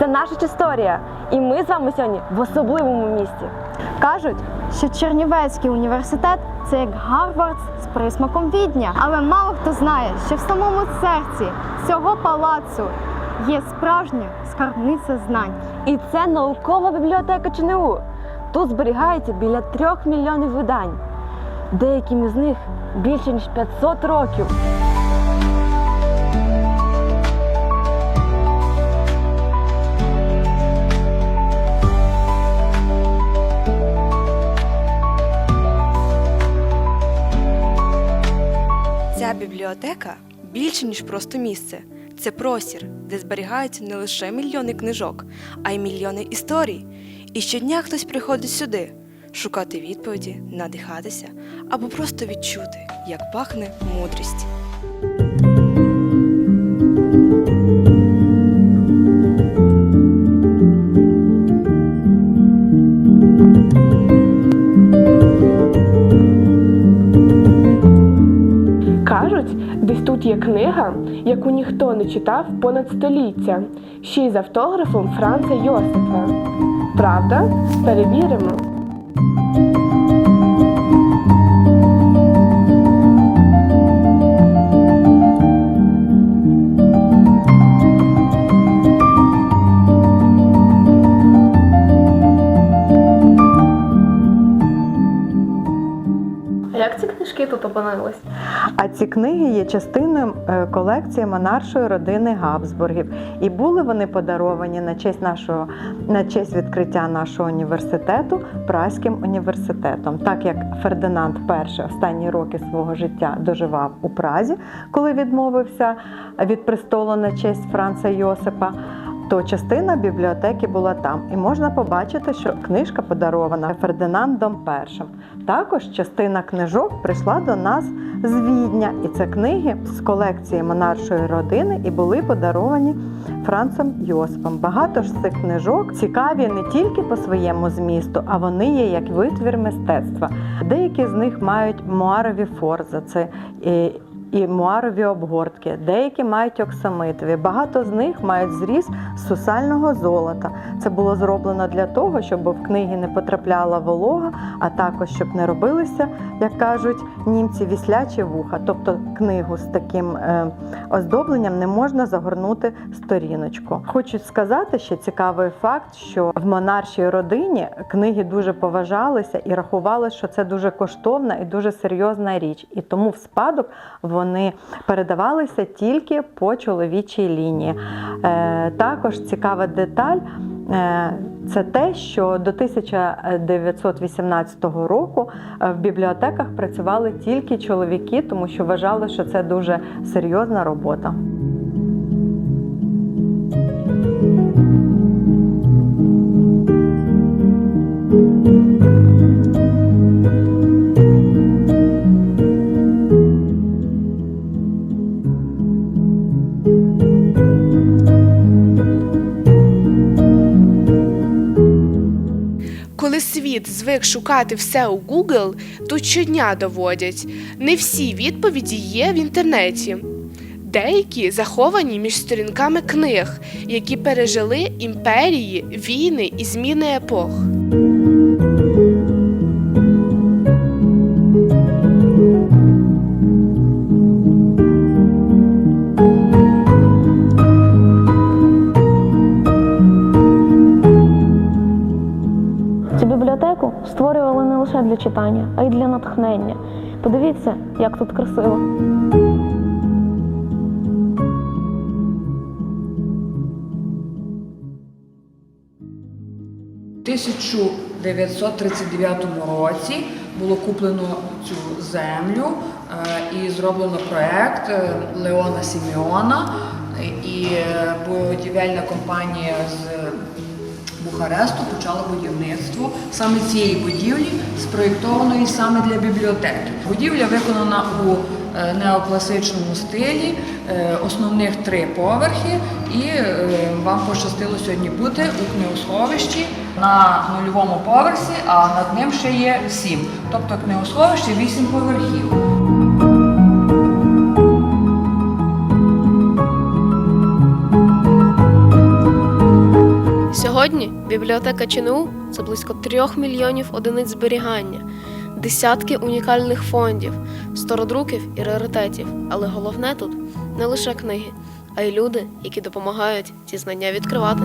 Це наша історія. І ми з вами сьогодні в особливому місці. Кажуть, що Чернівецький університет це як Гарвард з присмаком відня. Але мало хто знає, що в самому серці цього палацу є справжня скарбниця знань. І це наукова бібліотека ЧНУ. Тут зберігається біля трьох мільйонів видань. Деяким із них більше ніж 500 років. Бібліотека більше, ніж просто місце. Це простір, де зберігаються не лише мільйони книжок, а й мільйони історій. І щодня хтось приходить сюди шукати відповіді, надихатися або просто відчути, як пахне мудрість. Кажуть, десь тут є книга, яку ніхто не читав понад століття, ще й з автографом Франца Йосифа. Правда? Перевіримо. Книжки тут опинились? А ці книги є частиною е, колекції монаршої родини Габсбургів. І були вони подаровані на честь нашого на честь відкриття нашого університету Праським університетом. Так як Фердинанд І останні роки свого життя доживав у Празі, коли відмовився від престолу на честь Франца Йосипа. То частина бібліотеки була там, і можна побачити, що книжка подарована Фердинандом І. Також частина книжок прийшла до нас з Відня, і це книги з колекції монаршої родини і були подаровані Францем Йосипом. Багато ж цих книжок цікаві не тільки по своєму змісту, а вони є як витвір мистецтва. Деякі з них мають муарові форзи. І муарові обгортки, деякі мають оксамитові. Багато з них мають зріз сусального золота. Це було зроблено для того, щоб в книги не потрапляла волога, а також щоб не робилися, як кажуть німці, віслячі вуха. Тобто книгу з таким е, оздобленням не можна загорнути сторіночку. Хочу сказати, ще цікавий факт, що в монаршій родині книги дуже поважалися і рахували, що це дуже коштовна і дуже серйозна річ. І тому в спадок вони передавалися тільки по чоловічій лінії. Е, також цікава деталь. е, Це те, що до 1918 року е, в бібліотеках працювали тільки чоловіки, тому що вважали, що це дуже серйозна робота. Світ звик шукати все у Google, тут щодня доводять. Не всі відповіді є в інтернеті. Деякі заховані між сторінками книг, які пережили імперії, війни і зміни епох. Читання, а й для натхнення. Подивіться, як тут красиво. У 1939 році було куплено цю землю е, і зроблено проект е, Леона Сімеона. І е, будівельна компанія з Бухаресту почала будівництво саме цієї будівлі, спроєктованої саме для бібліотеки. Будівля виконана у е, неокласичному стилі, е, основних три поверхи, і е, вам пощастило сьогодні бути у книгосховищі на нульовому поверсі, а над ним ще є сім. Тобто книгосховище вісім поверхів. Сьогодні бібліотека ЧНУ це близько трьох мільйонів одиниць зберігання, десятки унікальних фондів, стародруків і раритетів. Але головне тут не лише книги, а й люди, які допомагають ці знання відкривати.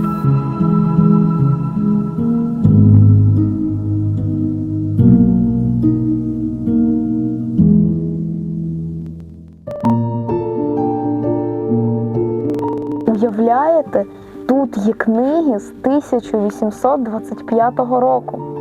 Тут книги з 1825 року.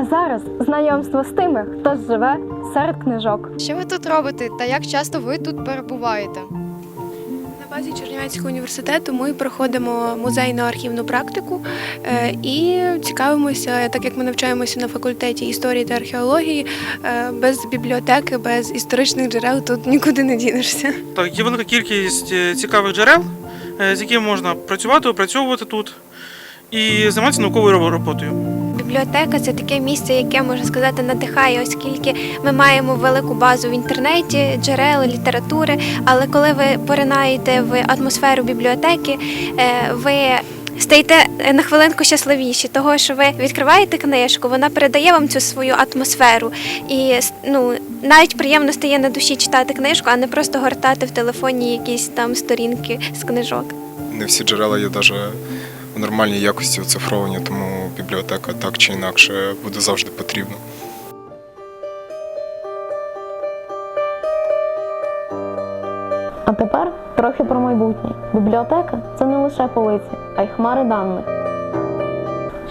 А зараз знайомство з тими, хто живе серед книжок. Що ви тут робите та як часто ви тут перебуваєте? На базі Чернівецького університету ми проходимо музейно-архівну практику е, і цікавимося, так як ми навчаємося на факультеті історії та археології, е, без бібліотеки, без історичних джерел тут нікуди не дінешся. Так, є велика кількість е, цікавих джерел, з якими можна працювати, опрацьовувати тут і займатися науковою роботою. Бібліотека це таке місце, яке можна сказати надихає, оскільки ми маємо велику базу в інтернеті, джерел, літератури. Але коли ви поринаєте в атмосферу бібліотеки, е, ви стаєте на хвилинку щасливіші, того що ви відкриваєте книжку, вона передає вам цю свою атмосферу. І ну навіть приємно стає на душі читати книжку, а не просто гортати в телефоні якісь там сторінки з книжок. Не всі джерела є навіть в нормальній якості оцифровані, тому бібліотека так чи інакше буде завжди потрібна. А тепер трохи про майбутнє. Бібліотека це не лише полиці, а й хмари даних.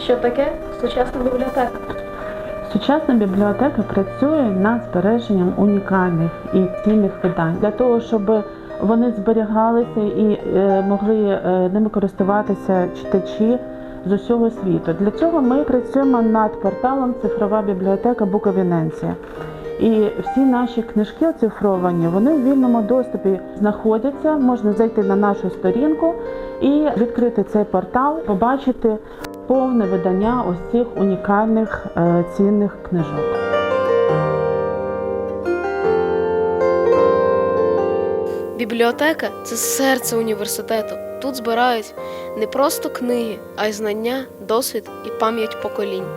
Що таке сучасна бібліотека? Сучасна бібліотека працює над збереженням унікальних і цінних видань для того, щоб вони зберігалися і е, могли е, ними користуватися читачі з усього світу. Для цього ми працюємо над порталом Цифрова бібліотека Буковіненція. І всі наші книжки оцифровані, вони в вільному доступі знаходяться. Можна зайти на нашу сторінку і відкрити цей портал, побачити повне видання ось цих унікальних е, цінних книжок. Бібліотека це серце університету. Тут збирають не просто книги, а й знання, досвід і пам'ять поколінь.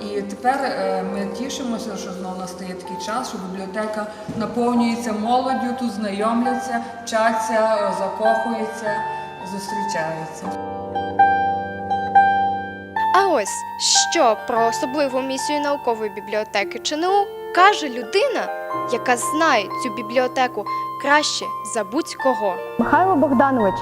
І тепер е, ми тішимося, що знову настає такий час, що бібліотека наповнюється молоддю, тут знайомляться, вчаться, закохуються, зустрічаються. А ось що про особливу місію наукової бібліотеки ЧНУ каже людина, яка знає цю бібліотеку краще за будь-кого. Михайло Богданович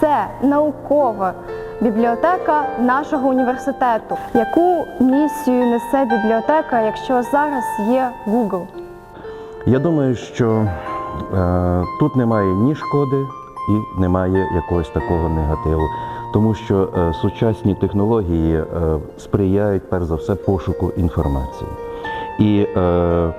це наукова бібліотека нашого університету. Яку місію несе бібліотека, якщо зараз є Google? Я думаю, що е, тут немає ні шкоди і немає якогось такого негативу, тому що е, сучасні технології е, сприяють перш за все пошуку інформації. І е,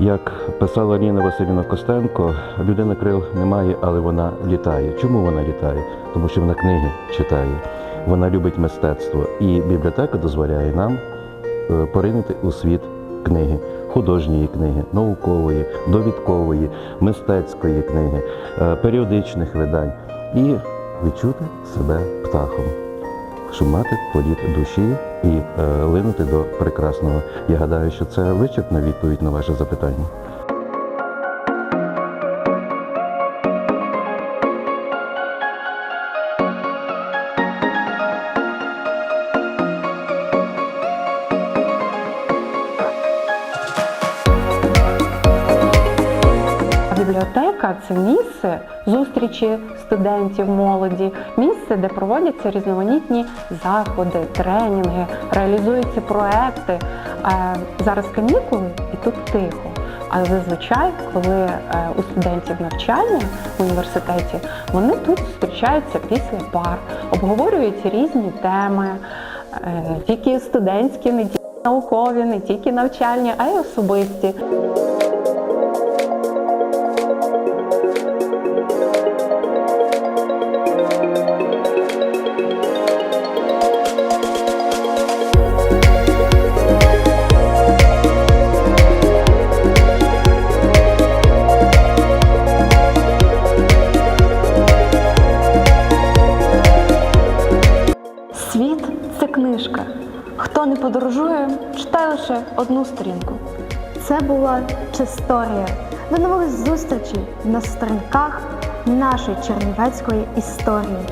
як писала Ліна Васильівна Костенко, людина крил немає, але вона літає. Чому вона літає? Тому що вона книги читає, вона любить мистецтво. І бібліотека дозволяє нам е, поринути у світ книги, художньої книги, наукової, довідкової, мистецької книги, е, періодичних видань і відчути себе птахом, щоб мати політ душі і е, линути до прекрасного. Я гадаю, що це вичерпна відповідь на ваше запитання. Зустрічі студентів, молоді, місце, де проводяться різноманітні заходи, тренінги, реалізуються проекти. Е, Зараз канікули і тут тихо. А зазвичай, коли е, у студентів навчання в університеті, вони тут зустрічаються після пар, обговорюють різні теми, е, тільки студентські, не тільки наукові, не тільки навчальні, а й особисті. Книжка. Хто не подорожує, читає лише одну сторінку. Це була Чисторія. До нових зустрічей на сторінках нашої чернівецької історії.